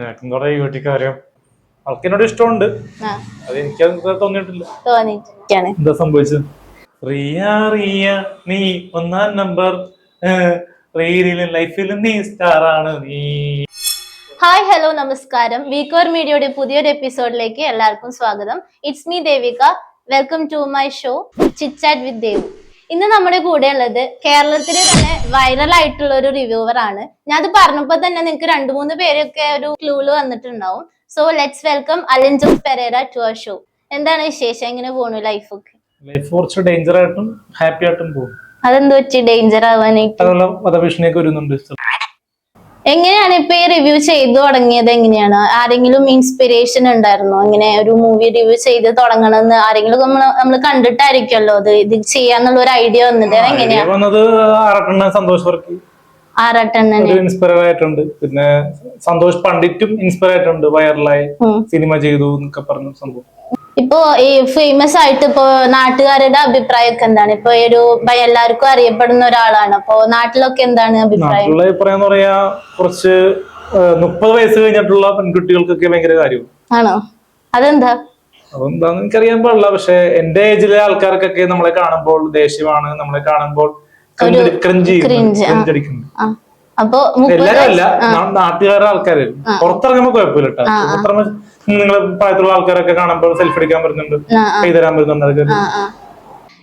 നിനക്കും കുറെ യൂട്യൂബ് അറിയാം അവൾക്ക് എന്നോട് ഇഷ്ടമുണ്ട് അത് എനിക്ക് തോന്നിയിട്ടില്ല. എന്താ സംഭവിച്ചത്? റിയ റിയ നീ ഒന്നാം നമ്പർ. റീലിലും ലൈഫിലും നീ സ്റ്റാർ ആണ് നീ. ഹായ് ഹലോ നമസ്കാരം. വീക്കോർ മീഡിയയുടെ പുതിയൊരു എപ്പിസോഡിലേക്ക് എല്ലാവർക്കും സ്വാഗതം. It's me Devika welcome to my show chit chat with Dev ഇന്ന് നമ്മുടെ കൂടെ ഉള്ളത് കേരളത്തിൽ തന്നെ വൈറൽ ആയിട്ടുള്ള ഒരു റിവ്യൂവർ ആണ്. ഞാൻ അത് പറഞ്ഞപ്പോ തന്നെ നിങ്ങൾക്ക് രണ്ടു മൂന്ന് പേരൊക്കെ ഒരു ക്ലൂൽ വന്നിട്ടുണ്ടാവും. So let's welcome Alan Jose Pereira to our show എന്താണ് വിശേഷം? എങ്ങനെ പോണു ലൈഫൊക്കെ ലൈഫ് കുറച്ച് ഡേഞ്ചർ ആയിട്ടും ഹാപ്പി ആയിട്ടും പോകും അതെന്ത് പറ്റി ഡേഞ്ചർ ആവാനായിട്ട്. അതുപോലെ വധഭീഷണിയൊക്കെ വരുന്നുണ്ട്. എങ്ങനെയാണ് ഇപ്പൊ ഈ റിവ്യൂ ചെയ്തു തുടങ്ങിയത്? എങ്ങനെയാണ്? ആരെങ്കിലും ഇൻസ്പിറേഷൻ ഉണ്ടായിരുന്നോ? ഇങ്ങനെ ഒരു മൂവി റിവ്യൂ ചെയ്ത് തുടങ്ങണമെന്ന് ആരെങ്കിലും നമ്മൾ നമ്മൾ കണ്ടിട്ടായിരിക്കുമല്ലോ അത്. ഇത് ചെയ്യാന്നുള്ള ഒരു ഐഡിയ വന്നത് എങ്ങനെയാ idea വന്നത് സന്തോഷ് വർക്കി. ഇൻസ്പയർ ആയിട്ടുണ്ട്. പിന്നെ സന്തോഷ് പണ്ഡിറ്റും ഇൻസ്പയർ ആയിട്ടുണ്ട്. വൈറലായി സിനിമ ചെയ്തു എന്നൊക്കെ പറഞ്ഞു സംഭവം. ഇപ്പോ ഈ ഫേമസ് ആയിട്ട് ഇപ്പോ നാട്ടുകാരുടെ അഭിപ്രായമൊക്കെ എന്താണ്? ഇപ്പൊ ഒരു എല്ലാവർക്കും അറിയപ്പെടുന്ന ഒരാളാണ്. അപ്പോ നാട്ടിലൊക്കെ എന്താണ് അഭിപ്രായം? നാട്ടിലുള്ള അഭിപ്രായം പറയാ കുറച്ച് മുപ്പത് വയസ്സ് കഴിഞ്ഞിട്ടുള്ള പെൺകുട്ടികൾക്കൊക്കെ ഭയങ്കര കാര്യം. ആണോ? അതെന്താ? അതെന്താന്ന് എനിക്കറിയാൻ പാടില്ല. പക്ഷെ എന്റെ ഏജിലെ ആൾക്കാർക്കൊക്കെ നമ്മളെ കാണുമ്പോൾ ദേഷ്യമാണ്. നമ്മളെ കാണുമ്പോൾ ക്രഞ്ച് cringe, ആ. അടിക്കുന്നു ആ. അപ്പൊ മുപ്പത് എല്ലാരും അല്ല നാ- നാട്ടുകാരുടെ ആൾക്കാര് പുറത്തിറങ്ങുമ്പോ കുഴപ്പമില്ല കേട്ടോ പുറത്തിറങ്ങുമ്പോ നിങ്ങളെ പ്രായത്തിലുള്ള ആൾക്കാരൊക്കെ കാണുമ്പോൾ സെൽഫി എടുക്കാൻ വരുന്നുണ്ട്. ആ, ആ. കൈ തരാൻ വരുന്നുണ്ട് അതൊക്കെ.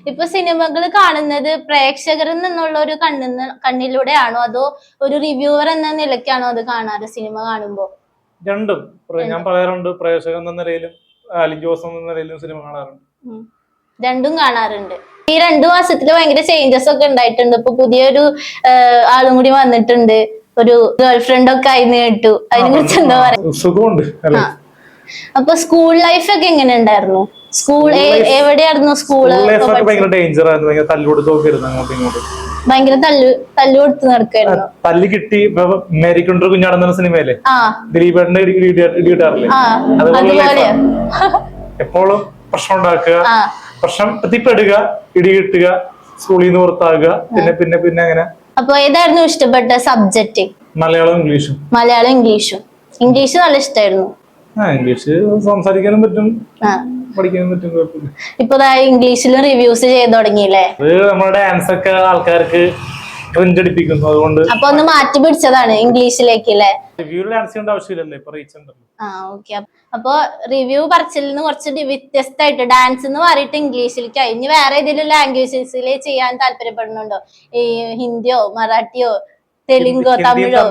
ഇപ്പൊ സിനിമകൾ കാണുന്നത് പ്രേക്ഷകരിൽ നിന്നുള്ള ഒരു കണ്ണിന്ന് കണ്ണിലൂടെയാണോ? അതോ ഒരു റിവ്യൂവർ എന്ന നിലയ്ക്കാണോ അത് കാണാറ് സിനിമ കാണുമ്പോ? രണ്ടും. ഞാൻ പറയാറുണ്ട് പ്രേക്ഷകൻ എന്ന നിലയിലും അലിൻ ജോസ് എന്ന നിലയിലും സിനിമ കാണാറുണ്ട്. രണ്ടും കാണാറുണ്ട്. ഈ രണ്ടു മാസത്തിൽ ഭയങ്കര ചേഞ്ചസ് ഒക്കെ ഉണ്ടായിട്ടുണ്ട്. ഇപ്പൊ പുതിയൊരു ആളും കൂടി വന്നിട്ടുണ്ട്. ഒരു ഗേൾഫ്രണ്ട് ഒക്കെ ആയിന്ന് കേട്ടു. അതിനെ കുറിച്ച് എന്താ പറയാ? സുഖമുണ്ട്. അപ്പൊ സ്കൂൾ ലൈഫ് ഒക്കെ എങ്ങനെ ഉണ്ടായിരുന്നു? സ്കൂൾ എവിടെയായിരുന്നു സ്കൂൾ ലൈഫൊക്കെ ഭയങ്കര ഡേഞ്ചർ ആയിരുന്നു. ഭയങ്കര തല്ലുകൊടുത്തൊക്കെ അങ്ങോട്ടും ഇങ്ങോട്ടും. ഭയങ്കര തല്ലു തല്ലു കൊടുത്ത് നടക്കായിരുന്നു തല്ല് കിട്ടി. മേരിക്കൊണ്ടൊരു കുഞ്ഞാടുന്ന സിനിമയിലെ ദിലീപേട്ടന്റെ ഇടി ഇടി- ഇടി കിട്ടാറില്ലേ ആ അതുപോലെ എപ്പോഴും പ്രശ്നം ഉണ്ടാക്കുക. ആ. പ്രശ്നം എത്തിപ്പെടുക ഇടി കിട്ടുക സ്കൂളിൽ നിന്ന് പുറത്താകുക പിന്നെ പിന്നെ പിന്നെ അങ്ങനെ. അപ്പൊ ഏതായിരുന്നു ഇഷ്ടപ്പെട്ട സബ്ജക്ട് മലയാളം ഇംഗ്ലീഷും. മലയാളം ഇംഗ്ലീഷും. ഇംഗ്ലീഷ് നല്ല ഇഷ്ടമായിരുന്നു ഇംഗ്ലീഷ് സംസാരിക്കാനും പറ്റും പഠിക്കാനും പറ്റും കുഴപ്പമില്ല. ഇപ്പൊ ഇംഗ്ലീഷിലും റിവ്യൂസ് ചെയ്ത് തുടങ്ങിയില്ലേ അത് നമ്മുടെ ഡാൻസ് ഒക്കെ ആൾക്കാർക്ക് അടിപ്പിക്കുന്നു അതുകൊണ്ട് അപ്പൊ ഒന്ന് മാറ്റി പിടിച്ചതാണ് ഇംഗ്ലീഷിലേക്ക് അല്ലേ റിവ്യൂ ഡാൻസ് ചെയ്യേണ്ട ആവശ്യമില്ലല്ലോ ഇപ്പൊ റീച്ച് ഉണ്ടല്ലോ. ആ ഓക്കെ അപ്പൊ റിവ്യൂ പറച്ചിലിൽ നിന്ന് കുറച്ച് വ്യത്യസ്തമായിട്ട് ഡാൻസ് എന്ന് പറഞ്ഞിട്ട് ഇംഗ്ലീഷിലേക്ക് ഇനി വേറെ ഏതെങ്കിലും ലാംഗ്വേജസിൽ ചെയ്യാൻ താല്പര്യപ്പെടുന്നുണ്ടോ? ഈ ഹിന്ദിയോ മറാഠിയോ തെലുങ്കോ തമിഴോ?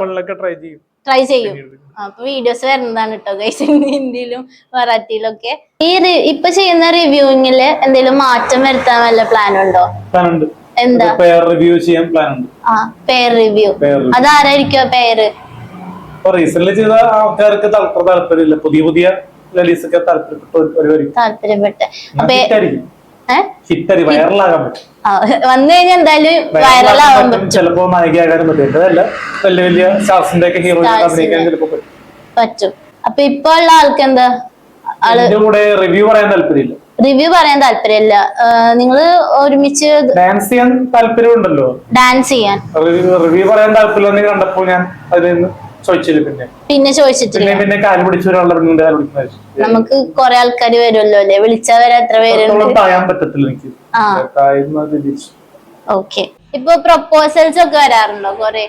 ട്രൈ ചെയ്യും. ട്രൈ ചെയ്യും. അപ്പൊ വീഡിയോസ് വരുന്നതാണ് കേട്ടോ ഗൈസ് ഹിന്ദിയിലും മറാഠിയിലും ഒക്കെ ഈ ഇപ്പൊ ചെയ്യുന്ന റിവ്യൂവിങ്ങിൽ എന്തെങ്കിലും മാറ്റം വരുത്താൻ വല്ല പ്ലാൻ ഉണ്ടോ? എന്താ? പേർ റിവ്യൂ ചെയ്യാൻ പ്ലാൻ ഉണ്ട്. ആ പേർ റിവ്യൂ അതാരായിരിക്കും പേര് ഇപ്പൊ റീസെന്റ് ചെയ്ത ആൾക്കാർക്ക് താല്പര്യം താല്പര്യമില്ല. പുതിയ പുതിയ ലേഡീസ് ഒക്കെ താല്പര്യപ്പെട്ട താല്പര്യപ്പെട്ട്. വൈറലാകാൻ പറ്റും. വന്നു കഴിഞ്ഞാൽ എന്തായാലും വൈറലാകാൻ വൈറലാവാൻ പറ്റും. ചിലപ്പോ നായികയാകാനും പറ്റും അതല്ല വലിയ വലിയ സ്റ്റാർസിന്റെ ഒക്കെ ഹീറോ Stars അഭിനയിക്കാൻ ചിലപ്പോ പറ്റും. പറ്റും. അപ്പൊ ഇപ്പൊ ഉള്ള ആൾക്ക് എന്താ ആൾ റിവ്യൂ പറയാൻ താല്പര്യമില്ല. റിവ്യൂ പറയാൻ താല്പര്യമില്ല. നിങ്ങൾ ഒരുമിച്ച് ഡാൻസ് ചെയ്യാൻ താല്പര്യം ഉണ്ടല്ലോ ഡാൻസ് ചെയ്യാൻ. റിവ്യൂ പറയാൻ താല്പര്യം കണ്ടപ്പോ ഞാൻ അതിൽ നിന്ന് ചോദിച്ചില്ല പിന്നെ പിന്നെ ചോദിച്ചിട്ടില്ല. പിന്നെ പിന്നെ കാൽ പിടിച്ച ഒരാളുടെ പെണ്ണിന്റെ കാൽ പിടിക്കുന്ന നമുക്ക് കൊറേ ആൾക്കാര് വരുമല്ലോ അല്ലേ? വിളിച്ചവരെ എത്ര പേരുണ്ട്? പറ്റത്തില്ല എനിക്ക്. ആ. താഴ്ന്നത് തിരിച്ചു. ഓക്കെ. ഇപ്പൊ പ്രപ്പോസൽസ് ഒക്കെ വരാറുണ്ടോ കൊറേ?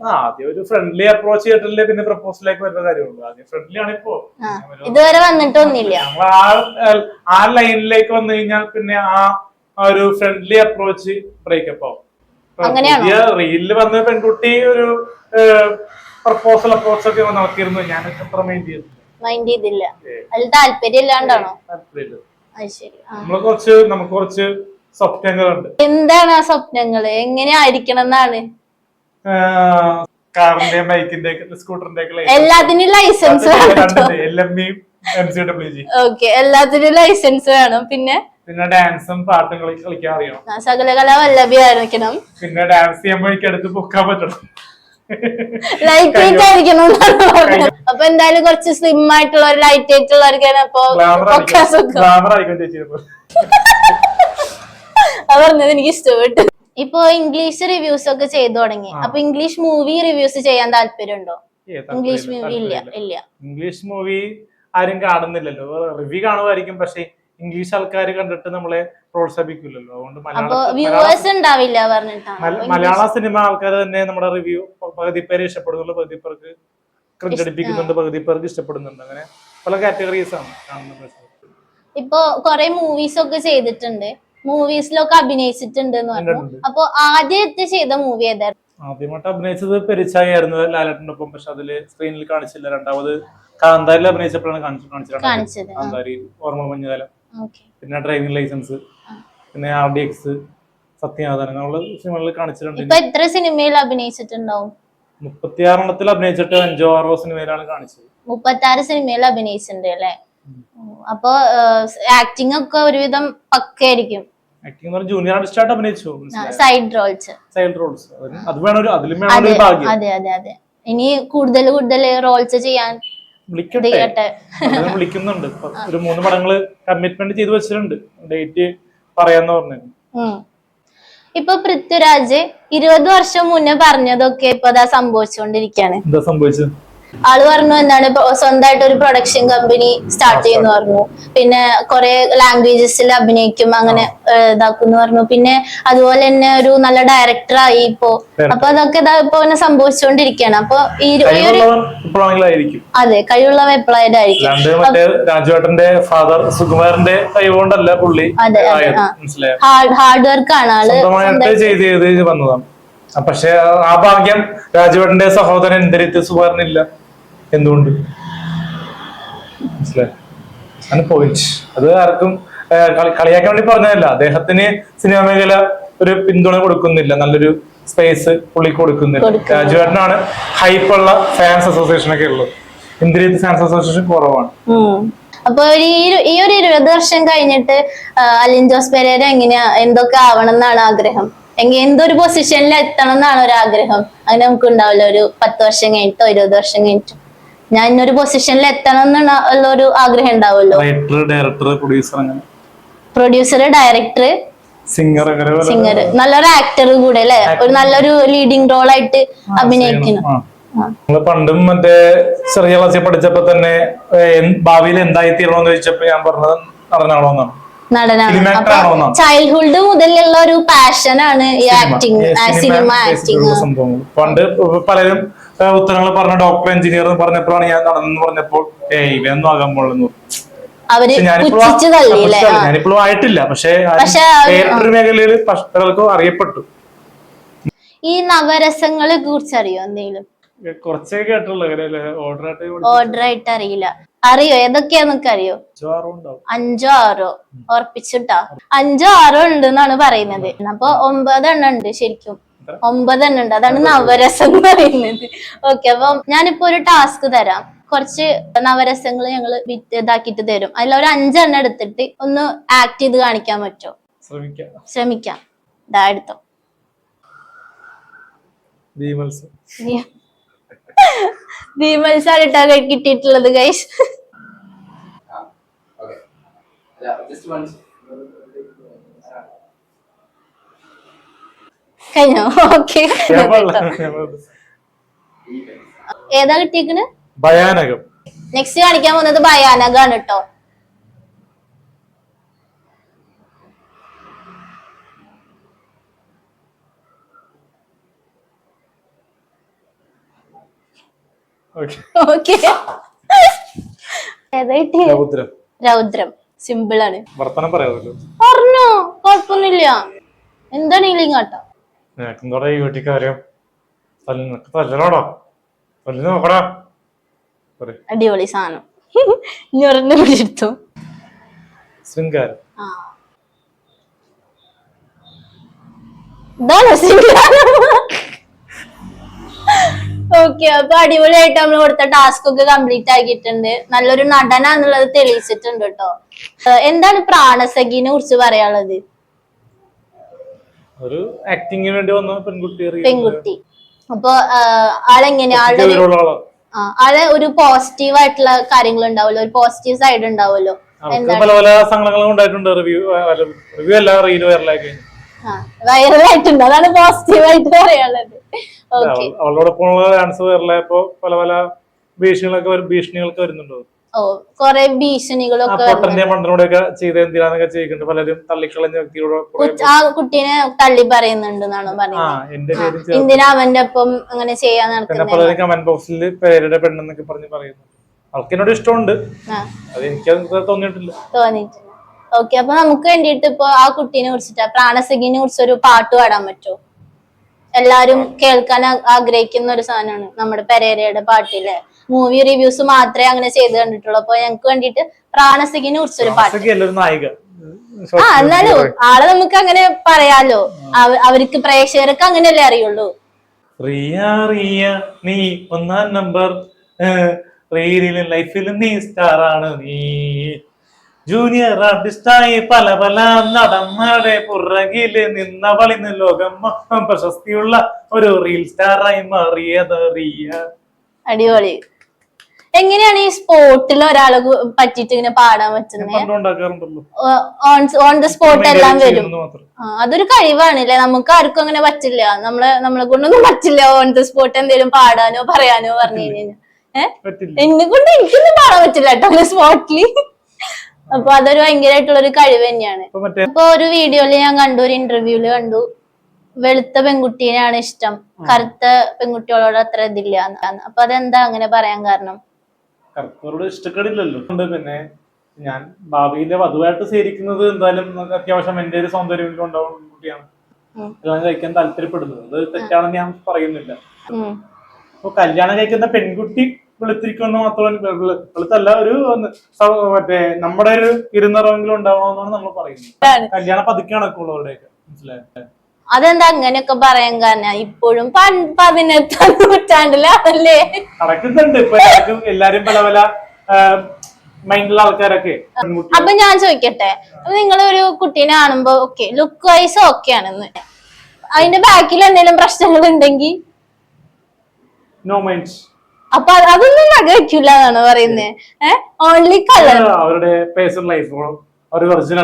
ആ ആദ്യം ഒരു ഫ്രണ്ട്ലി അപ്രോച്ച് ചെയ്തിട്ടല്ലേ പിന്നെ പ്രപ്പോസലിലേക്ക് വരുന്ന കാര്യമുള്ളൂ. ആദ്യം ഫ്രണ്ട്ലി ആണ് ഇപ്പോ. ആ. ഇതുവരെ വന്നിട്ടൊന്നുമില്ല. നമ്മൾ ആ ആ ലൈനിലേക്ക് വന്നു കഴിഞ്ഞാൽ പിന്നെ ആ ആ ഒരു ഫ്രണ്ട്ലി അപ്രോച്ച് ബ്രേക്കപ്പ് ആവും. അങ്ങനെയാണോ? റീലിൽ വന്ന പെൺകുട്ടി ഒരു പ്രപ്പോസൽ അപ്രോച്ച് ഒക്കെ നടത്തിയിരുന്നു. ഞാൻ അത്ര മൈൻഡ് ചെയ്തു മൈൻഡ് ചെയ്തില്ല. അതിൽ താല്പര്യം ഇല്ലാണ്ടാണോ നമ്മൾ കുറച്ച് നമുക്ക് കുറച്ച് സ്വപ്നങ്ങളുണ്ട്. എന്താണ് ആ സ്വപ്നങ്ങൾ? എങ്ങനെയായിരിക്കണം എന്നാണ് കാറിന്റെ ബൈക്കിന്റെ സ്കൂട്ടറിന്റെ എല്ലാത്തിനും ലൈസൻസ് ഓക്കെ എല്ലാത്തിനും ലൈസൻസ് വേണം. പിന്നെ? പിന്നെ ഡാൻസും പാട്ടും കളിക്കാൻ അറിയണം. സകലകല വല്ലഭി ആയിരിക്കണം. പിന്നെ ഡാൻസ് ചെയ്യുമ്പോൾ എനിക്ക് അടുത്ത് പൊക്കാൻ പറ്റണം. ലൈറ്റ് വെയിറ്റ് ആയിരിക്കണം അപ്പൊ എന്തായാലും കുറച്ച് സ്ലിം ആയിട്ടുള്ള ഒരു ലൈറ്റ് ഉള്ളവർക്കാണ് അപ്പൊ അത് പറഞ്ഞത് എനിക്ക് ഇഷ്ടപ്പെട്ടു. ഇപ്പൊ ഇംഗ്ലീഷ് റിവ്യൂസ് ഒക്കെ ചെയ്തു തുടങ്ങി. അപ്പൊ ഇംഗ്ലീഷ് മൂവി റിവ്യൂസ് ചെയ്യാൻ താല്പര്യമുണ്ടോ? ഇംഗ്ലീഷ് മൂവി ഇല്ല ഇല്ല. ഇംഗ്ലീഷ് മൂവി ആരും കാണുന്നില്ലല്ലോ. റിവ്യൂ കാണുമായിരിക്കും പക്ഷെ ഇംഗ്ലീഷ് ആൾക്കാർ കണ്ടിട്ട് നമ്മളെ പ്രോത്സാഹിപ്പിക്കില്ലല്ലോ അതുകൊണ്ട് മലയാള മലയാള- സിനിമ ആൾക്കാർ തന്നെ നമ്മുടെ റിവ്യൂ പകുതി പേര് ഇഷ്ടപ്പെടുന്നുള്ളൂ പകുതി പേർക്ക് ക്രിഞ്ചടിപ്പിക്കുന്നുണ്ട് പകുതി പേർക്ക് ഇഷ്ടപ്പെടുന്നുണ്ട്. അങ്ങനെ പല കാറ്റഗറീസ് ആണ് കാണുന്ന ഇപ്പൊ കൊറേ മൂവീസ് ഒക്കെ ചെയ്തിട്ടുണ്ട്. മൂവീസിലൊക്കെ അഭിനയിച്ചിട്ടുണ്ട് എന്ന് പറഞ്ഞു. അപ്പൊ ആദ്യത്തെ ചെയ്ത മൂവി ഏതായിരുന്നു? ആദ്യമായിട്ട് അഭിനയിച്ചത് പെരിച്ചായി ആയിരുന്നു ലാലേട്ടന്റെ ഒപ്പം. പക്ഷെ അതിൽ സ്ക്രീനിൽ കാണിച്ചില്ല. രണ്ടാമത് കാന്താരിൽ അഭിനയിച്ചപ്പോഴാണ് കാണിച്ചു കാണിച്ചത്. കാണിച്ചത് കാന്താരി ഓർമ്മ മഞ്ഞകാലം പിന്നെ ഡ്രൈവിംഗ് ലൈസൻസ് പിന്നെ ആർ ഡി എക്സ് സത്യനാഥൻ അങ്ങനെയുള്ള സിനിമകളിൽ കാണിച്ചിട്ടുണ്ട്. ഇപ്പൊ എത്ര സിനിമയിൽ അഭിനയിച്ചിട്ടുണ്ടാവും? മുപ്പത്തിയാറെണ്ണത്തിൽ അഭിനയിച്ചിട്ട് അഞ്ചോ ആറോ സിനിമയിലാണ് കാണിച്ചത്. മുപ്പത്തി ആറ് സിനിമയിൽ അഭിനയിച്ചിട്ടുണ്ട് അല്ലെ? അപ്പൊ ആക്ടിങ് ഒക്കെ ഒരുവിധം പക്കയായിരിക്കും ആക്ടിംഗ് എന്ന് പറഞ്ഞാൽ ജൂനിയർ ആർട്ടിസ്റ്റായിട്ട് അഭിനയിച്ചു സൈഡ് റോൾസ് സൈഡ് റോൾസ് അത് വേണം ഒരു അതിലും വേണം ഒരു ഭാഗ്യം. അതെ അതെ അതെ. ഇനി കൂടുതൽ കൂടുതൽ റോൾസ് ചെയ്യാൻ വിളിക്കട്ടെ? വിളിക്കുന്നുണ്ട്. ഒരു മൂന്ന് പടങ്ങൾ കമ്മിറ്റ്മെന്റ് ചെയ്തു വെച്ചിട്ടുണ്ട്. ഡേറ്റ് പറയാന്ന് പറഞ്ഞു. ഇപ്പൊ പൃഥ്വിരാജ് ഇരുപത് വർഷം മുന്നേ പറഞ്ഞതൊക്കെ ഇപ്പൊ അതാ സംഭവിച്ചുകൊണ്ടിരിക്കുകയാണ് എന്താ സംഭവിച്ചത്? ആൾ പറഞ്ഞു എന്താണ് സ്വന്തമായിട്ട് ഒരു പ്രൊഡക്ഷൻ കമ്പനി സ്റ്റാർട്ട് ചെയ്യുന്നു പറഞ്ഞു. പിന്നെ കുറെ ലാംഗ്വേജസിൽ അഭിനയിക്കും അങ്ങനെ ഇതാക്കുന്നു പറഞ്ഞു. പിന്നെ അതുപോലെ തന്നെ ഒരു നല്ല ഡയറക്ടർ ആയി ഇപ്പോ. അപ്പൊ അതൊക്കെ ഇതാ ഇപ്പൊ ഇങ്ങനെ സംഭവിച്ചുകൊണ്ടിരിക്കുകയാണ് അപ്പൊ ഈ അതെ കഴിവുള്ളവ മറ്റേ ഫാദർ സുകുമാരന്റെ കഴിവുകൊണ്ടല്ല പുള്ളി അതെ, ഹാർഡ് ഹാർഡ് വർക്ക് ആണ് ആൾ. ചെയ്ത് ചെയ്ത് വന്നതാണ്. പക്ഷെ ആ ഭാഗ്യം രാജുവേട്ടന്റെ സഹോദരൻ എന്തരിത്ത് സുകുമാരനില്ല. എന്തുകൊണ്ട്? മനസ്സിലായി? ആണ് പോയിന്റ് അത് ആർക്കും കളിയാക്കാൻ വേണ്ടി പറഞ്ഞതല്ല. അദ്ദേഹത്തിന് സിനിമാ മേഖല ഒരു പിന്തുണ കൊടുക്കുന്നില്ല. നല്ലൊരു സ്പേസ് പുള്ളി കൊടുക്കുന്നില്ല. രാജുവേട്ടനാണ് ഹൈപ്പുള്ള ഫാൻസ് അസോസിയേഷൻ ഒക്കെ ഉള്ളത്. ഇന്ത്യയിൽ ഫാൻസ് അസോസിയേഷൻ കുറവാണ്. അപ്പൊ ഒരു ഈ ഒരു- ഇരുപത് വർഷം കഴിഞ്ഞിട്ട് അലിൻ ജോസ് പെരേര എങ്ങനെയാ എന്തൊക്കെ ആവണം എന്നാണ് ആഗ്രഹം? എങ്കിൽ എന്തൊരു പൊസിഷനിൽ എത്തണം എന്നാണ് ഒരു ആഗ്രഹം അങ്ങനെ നമുക്ക് ഉണ്ടാവില്ല ഒരു പത്ത് വർഷം കഴിഞ്ഞിട്ടോ ഇരുപത് വർഷം കഴിഞ്ഞിട്ടോ. ഞാൻ ഇന്നൊരു പൊസിഷനിൽ എത്തണം എന്നുള്ള ഒരു ആഗ്രഹം ഉണ്ടാവുമല്ലോ director producer director singer singer നല്ലൊരു ആക്ടർ കൂടെ അല്ലെ? ഒരു നല്ലൊരു ലീഡിങ് റോൾ ആയിട്ട്. നമ്മൾ പണ്ടും മറ്റേ ചെറിയ ക്ലാസ്സിൽ പഠിച്ചപ്പോ തന്നെ ഭാവിയിൽ എന്തായി തീരണമെന്ന് ചോദിച്ചപ്പോ ഞാൻ പറഞ്ഞത് നടനാണോന്നാണ് നടനാണ്. അപ്പൊ ചൈൽഡ്ഹുഡ് മുതലുള്ള ഒരു പാഷനാണ് ഈ ആക്ടിങ് സിനിമ ആക്ടിങ് പണ്ട് പലരും ഉത്തരങ്ങൾ പറഞ്ഞ ഡോക്ടർ എഞ്ചിനീയർ എന്ന് പറഞ്ഞപ്പോഴാണ് ഞാൻ നടന്നെന്ന് പറഞ്ഞപ്പോൾ ഏ ഇവയൊന്നും ആകാൻ പോലെന്ന് അവർ ഞാനിപ്പോഴും ആയിട്ടില്ല. പക്ഷേ ഒരു മേഖലയിൽ അറിയപ്പെട്ടു. ഈ നവരസങ്ങളെ കുറിച്ച് അറിയോ എന്തെങ്കിലും? കേട്ടുള്ളൂ അങ്ങനെ ഓർഡർ ആയിട്ട് അറിയില്ല. അറിയോ? ഏതൊക്കെയാന്നൊക്കെ അറിയോ? അഞ്ചോ ആറോ ഉറപ്പിച്ചിട്ടാ? അഞ്ചോ ആറോ ഉണ്ട് എന്നാണ് പറയുന്നത്. അപ്പൊ ഒമ്പതെണ്ണം ഉണ്ട് ശരിക്കും. ഒമ്പതെണ്ണം ഉണ്ട് അതാണ് നവരസം എന്ന് പറയുന്നത്. ഓക്കെ അപ്പൊ ഞാനിപ്പോ ഒരു ടാസ്ക് തരാം. കുറച്ച് നവരസങ്ങൾ ഞങ്ങൾ ഇതാക്കിട്ട് ഇതാക്കിയിട്ട് തരും. അതിൽ ഒരു അഞ്ചെണ്ണം എടുത്തിട്ട് ഒന്ന് ആക്ട് ചെയ്ത് കാണിക്കാൻ പറ്റുമോ ശ്രമിക്കാം. ശ്രമിക്കാം. ഇതാ എടുത്തോ. ഭീമത്സം ഭീമത്സാണ് ഇട്ടാ കിട്ടിയിട്ടുള്ളത് ഗൈസ് Okay. കഴിഞ്ഞോ? ഓക്കെ ഏതാ കിട്ടിയേക്കണ്? ഭയാനകം. നെക്സ്റ്റ് കാണിക്കാൻ പോകുന്നത് ഭയാനകാണ് കേട്ടോ രൗദ്രം. സിമ്പിൾ ആണ്. വർത്തനം പറയാമല്ലോ. പറഞ്ഞോ. കുഴപ്പമൊന്നുമില്ല. എന്താണെങ്കിലും കേട്ടോ നിനക്കും കൂടെ ഈ വീട്ടിൽ കാര്യം നിനക്ക് തല്ലണോടാ തല്ലി നോക്കടാ. അടിപൊളി സാധനം. പിടിച്ചെടുത്തു ശൃംഗാരം. ഓക്കെ അപ്പൊ അടിപൊളിയായിട്ട് നമ്മൾ കൊടുത്ത ടാസ്ക് ഒക്കെ കംപ്ലീറ്റ് ആക്കിയിട്ടുണ്ട്. നല്ലൊരു നടനാന്നുള്ളത് തെളിയിച്ചിട്ടുണ്ട് കേട്ടോ. എന്താണ് പ്രാണസഖിനെ കുറിച്ച് പറയാനുള്ളത്? ഒരു ആക്ടിങ്ങിന് വേണ്ടി വന്ന പെൺകുട്ടി പെൺകുട്ടി. അപ്പൊ ആളെങ്ങനെ ആളുടെ ആളാ. ഒരു പോസിറ്റീവ് ആയിട്ടുള്ള കാര്യങ്ങൾ ഉണ്ടാവുമല്ലോ? ഒരു പോസിറ്റീവ് സൈഡ് ഉണ്ടാവുമല്ലോ? പല പല സങ്കടങ്ങളും ഉണ്ടായിട്ടുണ്ട്. റിവ്യൂ റിവ്യൂ അല്ല റീൽ വൈറലായി വൈറലായിട്ടുണ്ട് അതാണ് പോസിറ്റീവ് ആയിട്ട് പറയാനുള്ളത്. അവൾ- ഡാൻസ് വൈറലായപ്പോ പല പല ഭീഷണികളൊക്കെ ഭീഷണികളൊക്കെ വരുന്നുണ്ടോ? കൊറേ ഭീഷണികളൊക്കെ പൊട്ടന്റെ വരുന്നുണ്ട്. മണ്ടനോടൊക്കെ ചെയ്ത് എന്തിനാന്നൊക്കെ ചെയ്യുന്നുണ്ട് പലരും തള്ളിക്കളഞ്ഞ വ്യക്തിയോട് കുറെ ആ കുട്ടീനെ തള്ളി പറയുന്നുണ്ട് എന്നാണ് പറയുന്നത്. എന്തിനാ അവന്റെ ഒപ്പം അങ്ങനെ ചെയ്യാൻ നടക്കുന്നത് പലരും കമന്റ് ബോക്സിൽ പേരുടെ പെണ്ണെന്നൊക്കെ പറഞ്ഞ് പറയുന്നു ഇഷ്ടമുണ്ട്. അത് എനിക്ക് തോന്നിയിട്ടില്ല. തോന്നിയിട്ടില്ല. ഓക്കെ അപ്പൊ നമുക്ക് വേണ്ടിയിട്ട് ഇപ്പൊ ആ കുട്ടീനെ കുറിച്ചിട്ട് പ്രാണസഖിനെ കുറിച്ച് ഒരു പാട്ട് പാടാൻ പറ്റുമോ എല്ലാരും കേൾക്കാൻ ആഗ്രഹിക്കുന്ന ഒരു സാധനമാണ് നമ്മുടെ പെരേരയുടെ പാട്ടിലെ മൂവി റിവ്യൂസ് മാത്രമേ അങ്ങനെ ചെയ്ത് കണ്ടിട്ടുള്ളൂ. അപ്പൊ ഞങ്ങൾക്ക് വേണ്ടിട്ട് പ്രാണസിഖിനെ കുറിച്ചൊരു പാട്ട്. ആ എന്നാലും ആളെ നമുക്ക് അങ്ങനെ പറയാലോ. അവ- അവർക്ക് പ്രേക്ഷകർക്ക് അങ്ങനെയല്ലേ അറിയുള്ളൂ. റിയ റിയ നീ ഒന്നാം നമ്പർ. റീലിലും ലൈഫിലും നീ സ്റ്റാർ ആണ് നീ. ജൂനിയർ ആർട്ടിസ്റ്റായി പല പല നടന്മാരുടെ പുറകിൽ നിന്നവളിന്ന് ലോകം പ്രശസ്തിയുള്ള ഒരു റീൽ സ്റ്റാറായി മാറിയത് റിയ. അടിപൊളി. എങ്ങനെയാണ് ഈ സ്പോർട്ടിൽ ഒരാളെ പറ്റിട്ട് ഇങ്ങനെ പാടാൻ പറ്റുന്നത് ഓൺ ദ സ്പോട്ട് എല്ലാം വരും. അതൊരു കഴിവാണ് അല്ലെ നമുക്ക് ആർക്കും അങ്ങനെ പറ്റില്ല. നമ്മളെ നമ്മളെ കൊണ്ടൊന്നും പറ്റില്ല ഓൺ ദ സ്പോട്ട് എന്തെങ്കിലും പാടാനോ പറയാനോ പറഞ്ഞു കഴിഞ്ഞാൽ എന്നെ കൊണ്ട് എനിക്കൊന്നും പാടാൻ പറ്റില്ല കേട്ടോ സ്പോട്ടിൽ അപ്പൊ അതൊരു ഭയങ്കരമായിട്ടുള്ള ഒരു കഴിവ് തന്നെയാണ്. അപ്പൊ ഒരു വീഡിയോയിൽ ഞാൻ കണ്ടു ഒരു ഇന്റർവ്യൂൽ കണ്ടു. വെളുത്ത പെൺകുട്ടീനെയാണ് ഇഷ്ടം. കറുത്ത പെൺകുട്ടികളോട് അത്ര ഇതില്ല. അപ്പൊ അതെന്താ അങ്ങനെ പറയാൻ കാരണം? കർത്തവരോട് ഇഷ്ടക്കേടില്ലല്ലോ. ഉണ്ട് പിന്നെ ഞാൻ ഭാവിയിലെ വധുവായിട്ട് സ്വീകരിക്കുന്നത് എന്തായാലും അത്യാവശ്യം എന്റെ ഒരു സൗന്ദര്യം ഉണ്ടാവുന്ന കുട്ടിയാണ്. കല്യാണം കഴിക്കാൻ താല്പര്യപ്പെടുന്നത്. അത് തെറ്റാണെന്ന് ഞാൻ പറയുന്നില്ല. അപ്പൊ കല്യാണം കഴിക്കുന്ന പെൺകുട്ടി വെളുത്തിരിക്കുമെന്ന് മാത്രം വെളു- വെളുത്തല്ല ഒരു മറ്റേ നമ്മുടെ ഒരു ഇരുന്നറവെങ്കിലും ഉണ്ടാവണമെന്നാണ് നമ്മൾ പറയുന്നത്. കല്യാണം കല്യാണ പതുക്കെ നടക്കുള്ളവരുടെയൊക്കെ മനസ്സിലായോ? അതെന്താ അങ്ങനെയൊക്കെ പറയാൻ കാരണം? ഇപ്പോഴും പതിനെട്ടാം നൂറ്റാണ്ടിലാണല്ലേ? നടക്കുന്നുണ്ട്. ഇപ്പൊ എല്ലാവർക്കും എല്ലാരും പല പല ആൾക്കാരൊക്കെ. അപ്പൊ ഞാൻ ചോദിക്കട്ടെ? നിങ്ങളൊരു കുട്ടീനെ കാണുമ്പോ ഓക്കെ ലുക്ക് വൈസ് ഓക്കെ ആണെന്ന്. അതിന്റെ ബാക്കിൽ എന്തെങ്കിലും പ്രശ്നങ്ങൾ ഉണ്ടെങ്കിൽ നോ മൈൻഡ്സ് അപ്പൊ അത് അതൊന്നും നഗരിക്കില്ല എന്നാണ് പറയുന്നത് ഏഹ് ഓൺലി കളർ അവരുടെ പേഴ്സണൽ ലൈഫോ അവർ ഒറിജിനൽ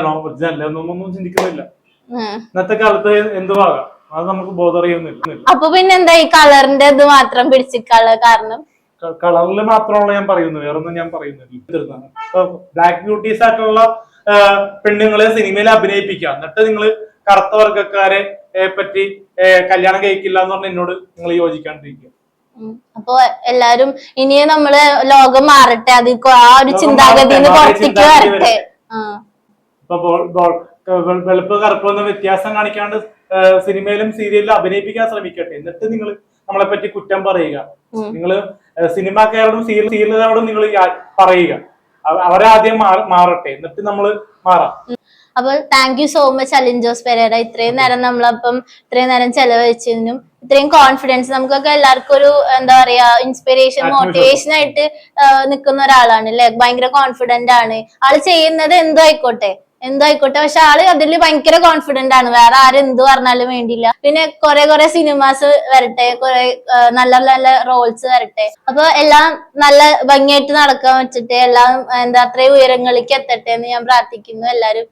അല്ല? എന്നൊന്നും ചിന്തിക്കുന്നില്ല. ഇന്നത്തെ കാലത്ത് എന്തുവാകാം? അത് നമുക്ക് ബോധറിയൊന്നുമില്ല അപ്പൊ പിന്നെ എന്താ ഈ കളറിന്റെ ഇത് മാത്രം പിടിച്ചിട്ടുള്ള കാരണം? കളറിൽ മാത്രമുള്ള ഞാൻ പറയുന്നു വേറൊന്നും ഞാൻ പറയുന്നില്ല. ബ്ലാക്ക് ബ്യൂട്ടീസ് ആയിട്ടുള്ള പെണ്ണുങ്ങളെ സിനിമയിൽ അഭിനയിപ്പിക്കുക. എന്നിട്ട് നിങ്ങൾ കറുത്ത വർഗക്കാരെ പറ്റി കല്യാണം കഴിക്കില്ല എന്ന് പറഞ്ഞ എന്നോട് നിങ്ങൾ യോജിക്കാണ്ടിരിക്കുക. അപ്പൊ എല്ലാരും ഇനിയും നമ്മൾ ലോകം മാറട്ടെ. അത് ആ ഒരു ചിന്താഗതിന്ന് മാറിയ പുറത്തേക്ക് ചിന്താഗതി വരട്ടെ. വെളുപ്പ് കറുപ്പൊന്നും വ്യത്യാസം കാണിക്കാണ്ട് സിനിമയിലും സീരിയലിലും അഭിനയിപ്പിക്കാൻ ശ്രമിക്കട്ടെ. എന്നിട്ട് നിങ്ങൾ നമ്മളെ പറ്റി കുറ്റം പറയുക. നിങ്ങൾ സിനിമാക്കാരോടും സീരിയൽ സീരിയലുകാരോടും നിങ്ങൾ പറയുക. അവ- അവരാദ്യം മാറ- മാറട്ടെ. എന്നിട്ട് നമ്മൾ മാറാം. അപ്പൊ thank you so much Alin Jose Pereira. ഇത്രയും നേരം നമ്മളപ്പം ഇത്രയും നേരം ചെലവഴിച്ചതിനും ഇത്രയും കോൺഫിഡൻസ് നമുക്കൊക്കെ എല്ലാവർക്കും ഒരു എന്താ പറയാ ഇൻസ്പിറേഷൻ. മോട്ടിവേഷൻ ആയിട്ട് നിൽക്കുന്ന ഒരാളാണ് അല്ലെ? ഭയങ്കര കോൺഫിഡന്റ് ആണ്. ആൾ ചെയ്യുന്നത് എന്തോ ആയിക്കോട്ടെ. എന്തോ ആയിക്കോട്ടെ പക്ഷെ ആൾ അതിൽ ഭയങ്കര കോൺഫിഡന്റ് ആണ്. വേറെ ആരും എന്ത് പറഞ്ഞാലും വേണ്ടിയില്ല. പിന്നെ കുറെ കുറെ സിനിമാസ് വരട്ടെ കുറെ നല്ല നല്ല റോൾസ് വരട്ടെ. അപ്പൊ എല്ലാം നല്ല ഭംഗിയായിട്ട് നടക്കാൻ വെച്ചിട്ട് എല്ലാം എന്താ അത്രയും ഉയരങ്ങളിലേക്ക് എത്തട്ടെ എന്ന് ഞാൻ പ്രാർത്ഥിക്കുന്നു. എല്ലാരും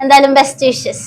എന്തായാലും ബെസ്റ്റ് വിഷസ്